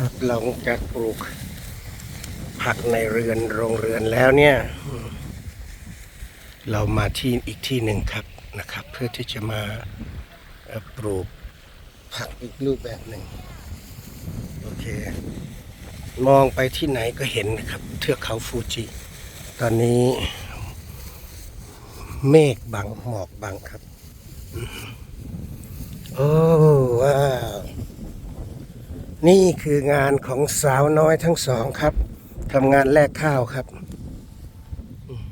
ครับหลังจากปลูกผักในเรือนโรงเรือนแล้วเนี่ย เรามาที่อีกที่หนึ่งครับนะครับ เพื่อที่จะมาปลูกผักอีกรูปแบบหนึ่งโอเค มองไปที่ไหนก็เห็นนะครับเทือกเขาฟูจิ ตอนนี้ เมฆบังหมอกบังครับ โอ้ นี่คืองานของสาวน้อยทั้งสองครับทำงานแลกข้าวครับอืม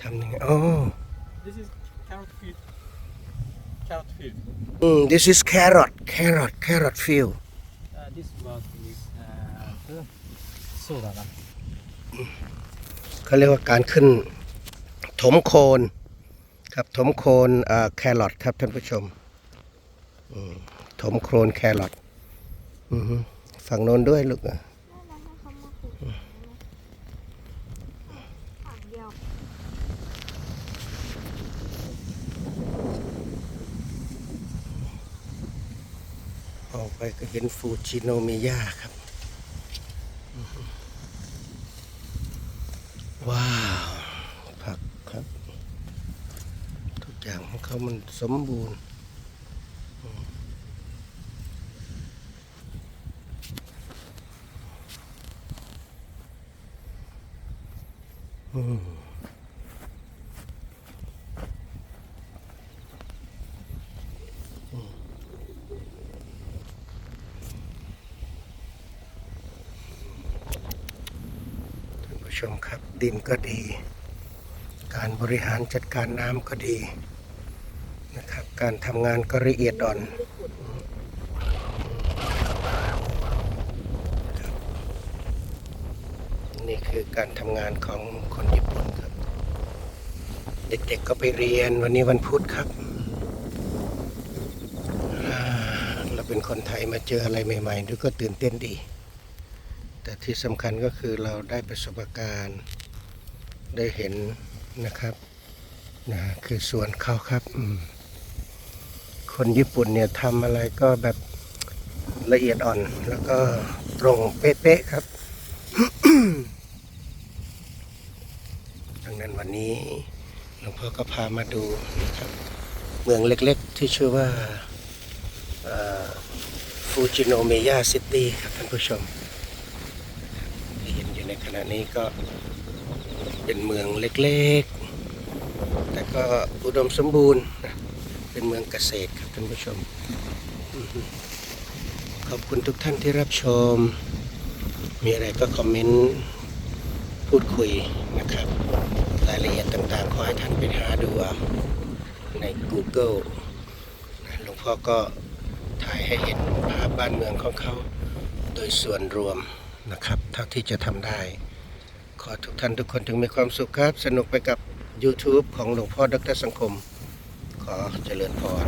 ทำยังไงโอ้ This is carrot field. Carrot field. อืม this is carrot carrot carrot field Uh, this was is uh, soda. เขาเรียกว่าการขึ้น ถมโคนครับถมโคนอ่าแครอทครับท่านผู้ชมอืมถมโคนแครอทอือฮึ ฝั่งโน้นด้วยลูกอะออกไปก็เห็นฟูจิโนเมย่าครับ ว้าว ผักครับ ทุกอย่างของเขามันสมบูรณ์อืมอืมท่านผู้ ชมครับดินก็ดี การบริหารจัดการน้ำก็ดีนะครับ การทำงานก็ละเอียดอ่อนครับ นี่คือการทำงานของคนญี่ปุ่นครับ เด็กๆก็ไปเรียนวันนี้วันพุธครับ เราเป็นคนไทยมาเจออะไรใหม่ๆดูก็ตื่นเต้นดี แต่ที่สำคัญก็คือเราได้ประสบการณ์ได้เห็นนะครับนะคือสวนเขาครับ คนญี่ปุ่นเนี่ยทำอะไรก็แบบละเอียดอ่อน แล้วก็ตรงเป๊ะๆครับันวันนี้หลวงพ่อก็พามาดูนะครับ เมืองเล็กๆที่ชื่อว่าฟูจิโนเมยาซิตี้ครับท่านผู้ชมที่เห็นอยู่ในขณะนี้ก็เป็นเมืองเล็กๆ แต่ก็อุดมสมบูรณ์นะเป็นเมืองเกษตรครับท่านผู้ชม ขอบคุณทุกท่านที่รับชม มีอะไรก็คอมเมนต์พูดคุยนะครับ รายละเอียดต่างๆ ขอให้ท่านไปหาดูเอาใน Google หลวงพ่อก็ถ่ายให้เห็นภาพบ้านเมืองของเขาโดยส่วนรวมนะครับ เท่าที่จะทำได้ ขอทุกท่านทุกคนถึงมีความสุขครับ สนุกไปกับ YouTube ของหลวงพ่อดรสังคม ขอเจริญพร